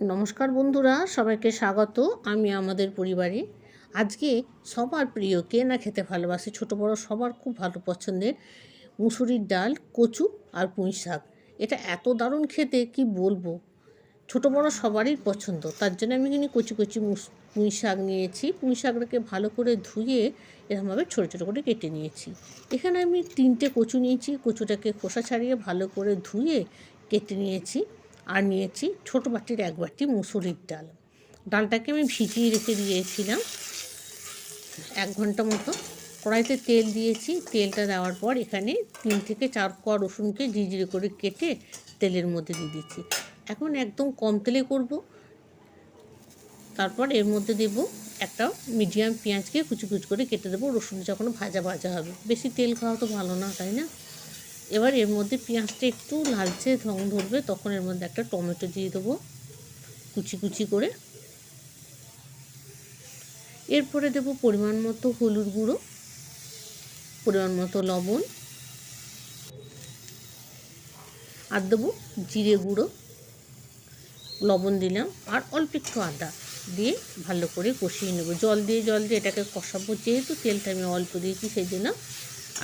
নমস্কার বন্ধুরা, সবাইকে স্বাগত। আমি আমাদের পরিবারে। আজকে সবার প্রিয়, কে না খেতে ভালোবাসে? ছোট বড় সবার খুব ভালো পছন্দের মুসুরির ডাল, কচু আর পুঁই শাক। এটা এত দারুণ খেতে, কি বলব? ছোট বড় সবারই পছন্দ। তার জন্য আমি এখানে কচি কচি পুঁই শাক নিয়েছি। পুঁই শাকটাকে ভালো করে ধুয়ে এরকমভাবে ছোটো ছোটো করে কেটে নিয়েছি। এখানে আমি তিনটে কচু নিয়েছি। কচুটাকে খোসা ছাড়িয়ে ভালো করে ধুয়ে কেটে নিয়েছি। আর নিয়েছি ছোটো বাটির এক বাটি মুসুরির ডাল। ডালটাকে আমি ভিজিয়ে রেখে দিয়েছিলাম এক ঘণ্টা মতো। কড়াইতে তেল দিয়েছি, তেলটা দেওয়ার পর এখানে তিন থেকে চার কোয়া রসুনকে ঝিঝিরে করে কেটে তেলের মধ্যে দিয়ে দিচ্ছি। এখন একদম কম তেলে করব। তারপর এর মধ্যে দেব একটা মিডিয়াম পেঁয়াজকে কুচি কুচি করে কেটে দেবো। রসুন যখন ভাজা ভাজা হবে। বেশি তেল খাওয়া তো ভালো না, তাই না? এবার এর মধ্যে পেঁয়াজটা একটু লালচে রং ধরবে, তখন এর মধ্যে একটা টমেটো দিয়ে দেবো, কুচি কুচি করে। এরপরে দেবো পরিমাণ মতো হলুদ গুঁড়ো, পরিমাণ মতো লবণ, আর দেবো জিরে গুঁড়ো, লবণ দিলাম, আর অল্প একটু আদা দিয়ে ভালো করে কষিয়ে নেব। জল দিয়ে জল দিয়ে এটাকে কষাবো, যেহেতু তেলটা আমি অল্প দিয়েছি, সেই জন্য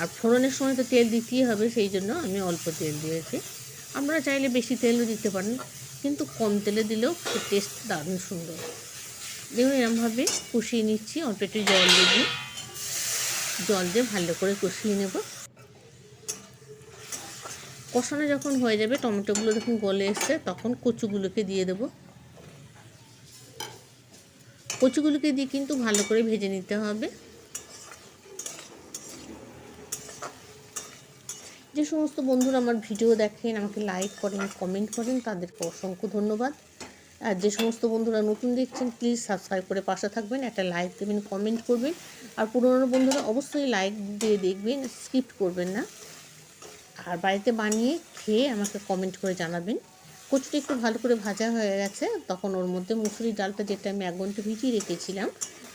আর ফোড়নের সময় তো তেল দিতেই হবে, সেই জন্য আমি অল্প তেল দিয়েছি। আপনারা চাইলে বেশি তেলও দিতে পারেন, কিন্তু কম তেলে দিলেও টেস্ট দারুণ সুন্দর। দেখুন, এরমভাবে কষিয়ে নিচ্ছি, অল্প একটু জল দেবো জল দিয়ে ভালো করে কষিয়ে নেব। কষানো যখন হয়ে যাবে, টমেটোগুলো যখন গলে এসছে, তখন কচুগুলোকে দিয়ে দেব। কচুগুলোকে দিয়ে কিন্তু ভালো করে ভেজে নিতে হবে। যে সমস্ত বন্ধুরা আমার ভিডিও দেখেন, আমাকে লাইক করেন কমেন্ট করেন, তাদেরকে অসংখ্য ধন্যবাদ। আর যে সমস্ত বন্ধুরা নতুন দেখছেন প্লিজ সাবস্ক্রাইব করে পাশে থাকবেন, একটা লাইক দেবেন কমেন্ট করবেন। আর পুরনো বন্ধুরা অবশ্যই লাইক দিয়ে দেখবেন স্কিপ করবেন না। আর বাড়িতে বানিয়ে খেয়ে আমাকে কমেন্ট করে জানাবেন। কচুটা একটু ভালো করে ভাজা হয়ে গেছে, তখন ওর মধ্যে মুসুরির ডালটা যেটা আমি এক ঘণ্টা ভিজিয়ে রেখেছিলাম,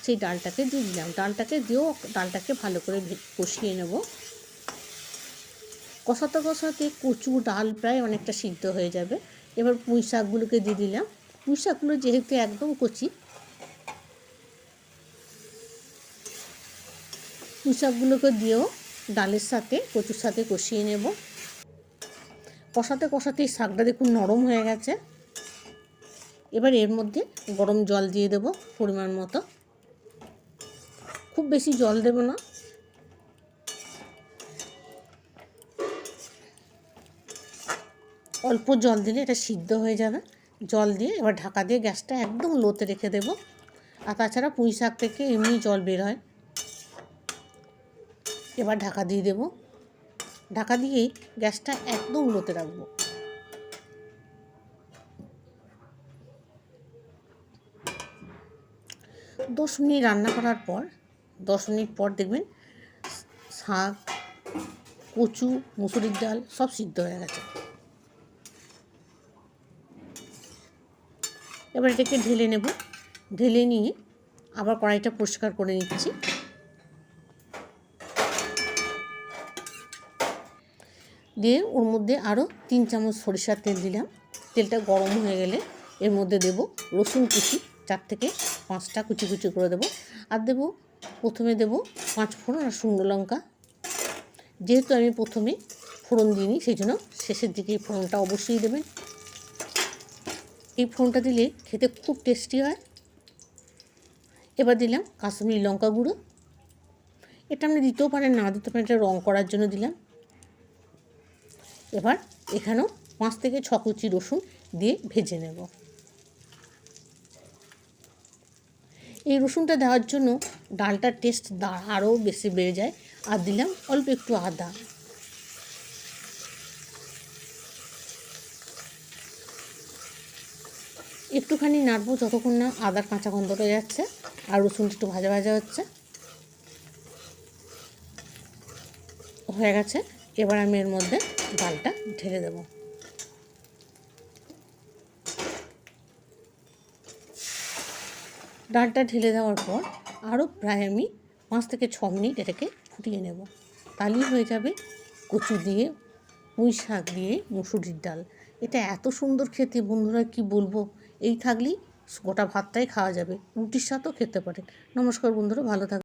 সেই ডালটাকে দিয়ে দিলাম। ডালটাকে দিয়েও ডালটাকে ভালো করে কষিয়ে নেব। কষাতে কষাতে কচু ডাল প্রায় অনেকটা সিদ্ধ হয়ে যাবে। এবার পুঁই শাকগুলোকে দিয়ে দিলাম। পুঁই শাকগুলো যেহেতু একদম কচি, পুঁই শাকগুলোকে দিয়েও ডালের সাথে, কচুর সাথে কষিয়ে নেব। কষাতে কষাতে শাকটা দেখুন নরম হয়ে গেছে। এবার এর মধ্যে গরম জল দিয়ে দেব পরিমাণ মতো। খুব বেশি জল দেব না। অল্প জল দিলে এটা সিদ্ধ হয়ে যাবে। জল দিয়ে এবার ঢাকা দিয়ে গ্যাসটা একদম লোতে রেখে দেবো। আর তাছাড়া পুঁই শাক থেকে এমনি জল বের হয়। এবার ঢাকা দিয়ে দেবো। ঢাকা দিয়েই গ্যাসটা একদম লোতে রাখব। দশ মিনিট রান্না করার পর, দশ মিনিট পর দেখবেন শাক, কচু, মুসুরির ডাল সব সিদ্ধ হয়ে গেছে। এবার এটাকে ঢেলে নেব। ঢেলে নিয়ে আবার কড়াইটা পরিষ্কার করে নিচ্ছি। দিয়ে ওর মধ্যে আরও তিন চামচ সরিষার তেল দিলাম। তেলটা গরম হয়ে গেলে এর মধ্যে দেব রসুন কুচি, চার থেকে পাঁচটা কুচি কুচি করে দেবো। আর দেবো, প্রথমে দেব পাঁচ ফোড়ন আর শুকনো লঙ্কা। যেহেতু আমি প্রথমে ফোড়ন দিইনি, সেই জন্য শেষের দিকে ফোড়নটা অবশ্যই দেবেন। এই ফোড়নটা দিলে খেতে খুব টেস্টি হয়। এবার দিলাম কাশ্মীরি লঙ্কা গুঁড়ো। এটা আপনি দিতেও পারেন না দিতে পারেন এটা রঙ করার জন্য দিলাম। এবার এখানেও পাঁচ থেকে ছ কুচি রসুন দিয়ে ভেজে নেব। এই রসুনটা দেওয়ার জন্য ডালটার টেস্ট আরও বেশি বেড়ে যায়। আর দিলাম অল্প একটু আদা। একটুখানি নাড়বো যতক্ষণ না আদার কাঁচা গন্ধটা যাচ্ছে আর রসুনটা একটু ভাজা ভাজা হচ্ছে। হয়ে গেছে। এবার আমি এর মধ্যে ডালটা ঢেলে দেব। ডালটা ঢেলে দেওয়ার পর আরও প্রায় আমি পাঁচ থেকে ছ মিনিট এটাকে ফুটিয়ে নেব। তাহলেই হয়ে যাবে কচু দিয়ে, পুঁই শাক দিয়ে মুসুরির ডাল। এটা এত সুন্দর খেতে, বন্ধুরা কি বলব? এই থাকলেই গোটা ভাতটাই খাওয়া যাবে। রুটির সাথেও খেতে পারেন নমস্কার বন্ধুরা ভালো থাকবেন।